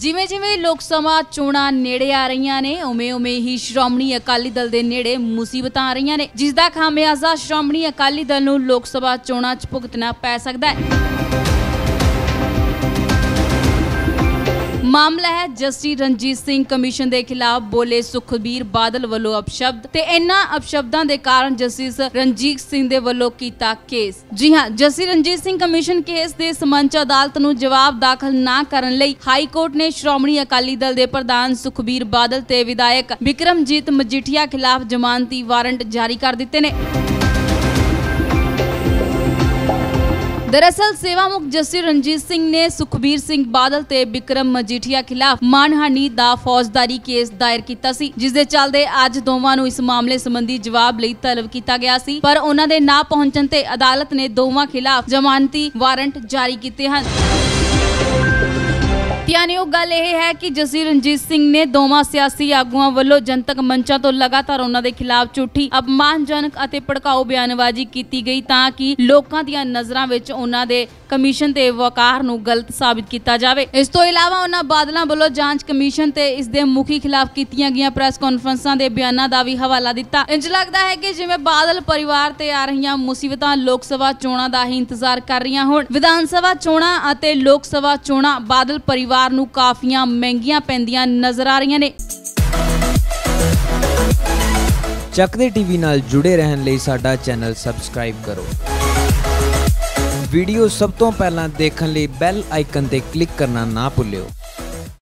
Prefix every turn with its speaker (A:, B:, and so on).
A: ਜਿਵੇਂ ਜਿਵੇਂ ਲੋਕ ਸਭਾ ਚੋਣਾਂ ਨੇੜੇ ਆ ਰਹੀਆਂ ਨੇ, ਉਵੇਂ ਉਵੇਂ ਹੀ ਸ਼੍ਰੋਮਣੀ ਅਕਾਲੀ ਦਲ ਦੇ ਨੇੜੇ ਮੁਸੀਬਤਾਂ ਆ ਰਹੀਆਂ ਨੇ, ਜਿਸ ਦਾ ਖਾਮਿਆਜ਼ਾ ਸ਼੍ਰੋਮਣੀ ਅਕਾਲੀ ਦਲ ਨੂੰ ਲੋਕ ਸਭਾ ਚੋਣਾਂ 'ਚ ਭੁਗਤਣਾ ਪੈ ਸਕਦਾ ਹੈ। ਮਾਮਲਾ ਹੈ ਜਸਟਿਸ ਰਣਜੀਤ ਸਿੰਘ ਕਮਿਸ਼ਨ ਦੇ ਖਿਲਾਫ ਬੋਲੇ ਸੁਖਬੀਰ ਬਾਦਲ ਵੱਲੋਂ ਅਪਸ਼ਬਦ ਤੇ ਇਨ੍ਹਾਂ ਅਪਸ਼ਬਦਾਂ ਦੇ ਕਾਰਨ ਜਸਟਿਸ ਰਣਜੀਤ ਸਿੰਘ ਦੇ ਵੱਲੋਂ ਕੀਤਾ ਕੇਸ। ਜੀ ਹਾਂ, justice Ranjit Singh commission case ਦੇ ਸਮੰਚ ਅਦਾਲਤ ਨੂੰ ਜਵਾਬ ਦਾਖਲ ਨਾ ਕਰਨ ਲਈ ਹਾਈ ਕੋਰਟ ਨੇ ਸ਼੍ਰੋਮਣੀ ਅਕਾਲੀ ਦਲ ਦੇ ਪ੍ਰਧਾਨ ਸੁਖਬੀਰ ਬਾਦਲ ਤੇ ਵਿਧਾਇਕ ਵਿਕਰਮਜੀਤ ਮਜੀਠੀਆ ਖਿਲਾਫ ਜ਼ਮਾਨਤੀ ਵਾਰੰਟ ਜਾਰੀ ਕਰ ਦਿੱਤੇ ਨੇ। ਦਰਅਸਲ ਸੇਵਾ ਮੁਖ ਜਸਟਿਸ ਰਣਜੀਤ ਸਿੰਘ ਨੇ ਸੁਖਬੀਰ ਸਿੰਘ ਬਾਦਲ ਤੇ ਬਿਕਰਮ ਮਜੀਠੀਆ ਖਿਲਾਫ ਮਾਨਹਾਨੀ ਦਾ ਫੌਜਦਾਰੀ ਕੇਸ ਦਾਇਰ ਕੀਤਾ ਸੀ ਜਿਸ ਦੇ ਚੱਲਦੇ ਅੱਜ ਦੋਵਾਂ ਨੂੰ ਇਸ ਮਾਮਲੇ ਸੰਬੰਧੀ ਜਵਾਬ ਲਈ ਤਲਬ ਕੀਤਾ ਗਿਆ ਸੀ ਪਰ ਉਹਨਾਂ ਦੇ ਨਾ ਪਹੁੰਚਣ ਤੇ ਅਦਾਲਤ ਨੇ ਦੋਵਾਂ ਖਿਲਾਫ ਜ਼ਮਾਨਤੀ ਵਾਰੰਟ ਜਾਰੀ ਕੀਤੇ ਹਨ ਧਿਆਨਯੋਗ ਗੱਲ ਇਹ ਹੈ ਕਿ ਜਸੀ ਰਣਜੀਤ ਸਿੰਘ ਨੇ ਦੋਵਾਂ ਸਿਆਸੀ ਆਗੂਆਂ ਵੱਲੋਂ ਜਨਤਕ ਮੰਚਾਂ ਤੋਂ ਲਗਾਤਾਰ ਉਹਨਾਂ ਦੇ ਖਿਲਾਫ ਝੂਠੀ, ਅਪਮਾਨਜਨਕ ਅਤੇ ਭੜਕਾਊ ਬਿਆਨਬਾਜ਼ੀ ਕੀਤੀ ਗਈ ਤਾਂ ਕਿ ਲੋਕਾਂ ਦੀਆਂ ਨਜ਼ਰਾਂ ਵਿੱਚ ਉਹਨਾਂ ਦੇ ਕਮਿਸ਼ਨ ਤੇ ਵਕਾਰ ਨੂੰ ਗਲਤ ਸਾਬਿਤ ਕੀਤਾ ਜਾਵੇ। ਇਸ ਤੋਂ ਇਲਾਵਾ ਉਹਨਾਂ ਬਾਦਲਾਂ ਵੱਲੋਂ ਜਾਂਚ ਕਮਿਸ਼ਨ ਤੇ ਇਸ ਦੇ ਮੁਖੀ ਖਿਲਾਫ ਕੀਤੀਆਂ ਗਈਆਂ ਪ੍ਰੈਸ ਕਾਨਫਰੰਸਾਂ ਦੇ ਬਿਆਨਾਂ ਦਾ ਵੀ ਹਵਾਲਾ ਦਿੱਤਾ। ਇੰਜ ਲੱਗਦਾ ਹੈ ਕਿ ਜਿਵੇਂ ਬਾਦਲ ਪਰਿਵਾਰ ਤੇ ਆ ਰਹੀਆਂ ਮੁਸੀਬਤਾਂ ਲੋਕ ਸਭਾ ਚੋਣਾਂ ਦਾ ਹੀ ਇੰਤਜ਼ਾਰ ਕਰ ਰਹੀਆਂ ਹੋਣ। ਵਿਧਾਨ ਸਭਾ ਚੋਣਾਂ ਅਤੇ ਲੋਕ ਸਭਾ ਚੋਣਾਂ ਬਾਦਲ ਪਰਿਵਾਰ ਨੂੰ ਕਾਫੀਆਂ ਮਹਿੰਗੀਆਂ ਪੈਂਦੀਆਂ ਨਜ਼ਰ ਆ ਰਹੀਆਂ ਨੇ।
B: ਚੱਕਦੇ ਟੀਵੀ ਨਾਲ ਜੁੜੇ ਰਹਿਣ ਲਈ ਸਾਡਾ ਚੈਨਲ ਸਬਸਕ੍ਰਾਈਬ ਕਰੋ। ਵੀਡੀਓ ਸਭ ਤੋਂ ਪਹਿਲਾਂ ਦੇਖਣ ਲਈ ਬੈਲ ਆਈਕਨ ਤੇ ਕਲਿੱਕ ਕਰਨਾ ਨਾ ਭੁੱਲਿਓ।